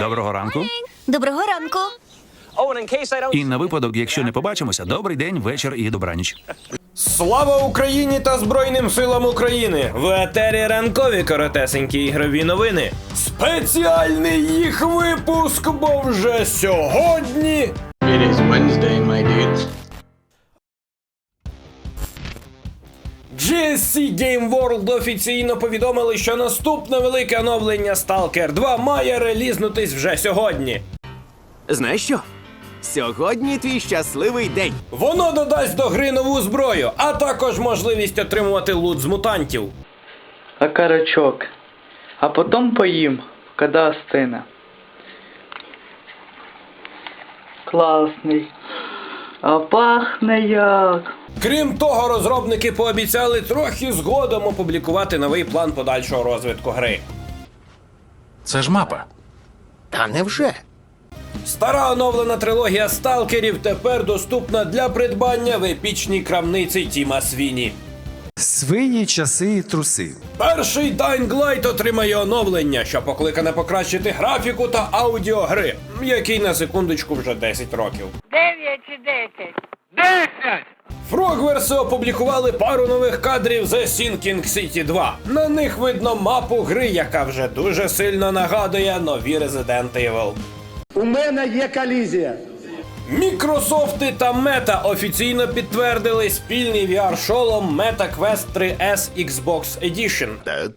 Доброго ранку. Доброго ранку. І на випадок, якщо не побачимося, добрий день, вечір і добраніч. Слава Україні та Збройним силам України! В етері ранкові коротесенькі ігрові новини. Спеціальний їх випуск, бо вже сьогодні. It is Wednesday, my dudes. GSC Game World офіційно повідомили, що наступне велике оновлення Stalker 2 має релізнутись вже сьогодні. Знаєш що? Сьогодні твій щасливий день. Воно додасть до гри нову зброю, а також можливість отримувати лут з мутантів. а потом поим, когда остына. Класний. А пахне як. Крім того, розробники пообіцяли трохи згодом опублікувати новий план подальшого розвитку гри. Це ж мапа. Та невже? Стара оновлена трилогія сталкерів тепер доступна для придбання в епічній крамниці Тіма Свіні. Свині, часи і труси. Перший Dying Light отримає оновлення, що покликане покращити графіку та аудіо гри, який на секундочку вже 10 років. Дев'ять чи десять? Фрогверси опублікували пару нових кадрів The Sinking City 2. На них видно мапу гри, яка вже дуже сильно нагадує нові Resident Evil. У мене є колізія. Мікрософти та Мета офіційно підтвердили спільний VR-шолом Meta Quest 3S Xbox Edition.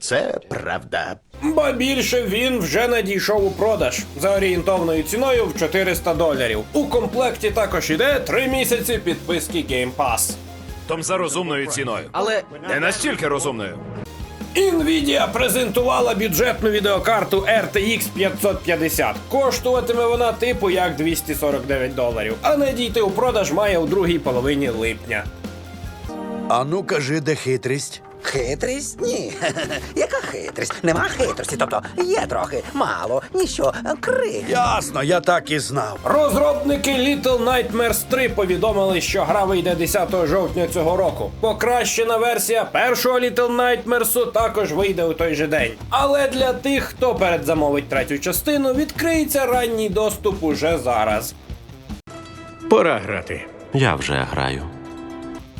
Це правда. Ба більше він вже надійшов у продаж за орієнтовною ціною в 400 доларів. У комплекті також іде 3 місяці підписки Game Pass. Том за розумною ціною. Але Не настільки розумною. Nvidia презентувала бюджетну відеокарту RTX 550. Коштуватиме вона типу як 249 доларів, а надійти у продаж має у другій половині липня. А ну кажи, де хитрість. Хитрість? Ні. Яка хитрість? Нема хитрості, тобто є трохи, мало, ніщо, крих. Ясно, я так і знав. Розробники Little Nightmares 3 повідомили, що гра вийде 10 жовтня цього року. Покращена версія першого Little Nightmares також вийде у той же день. Але для тих, хто передзамовить третю частину, відкриється ранній доступ уже зараз. Пора грати. Я вже граю.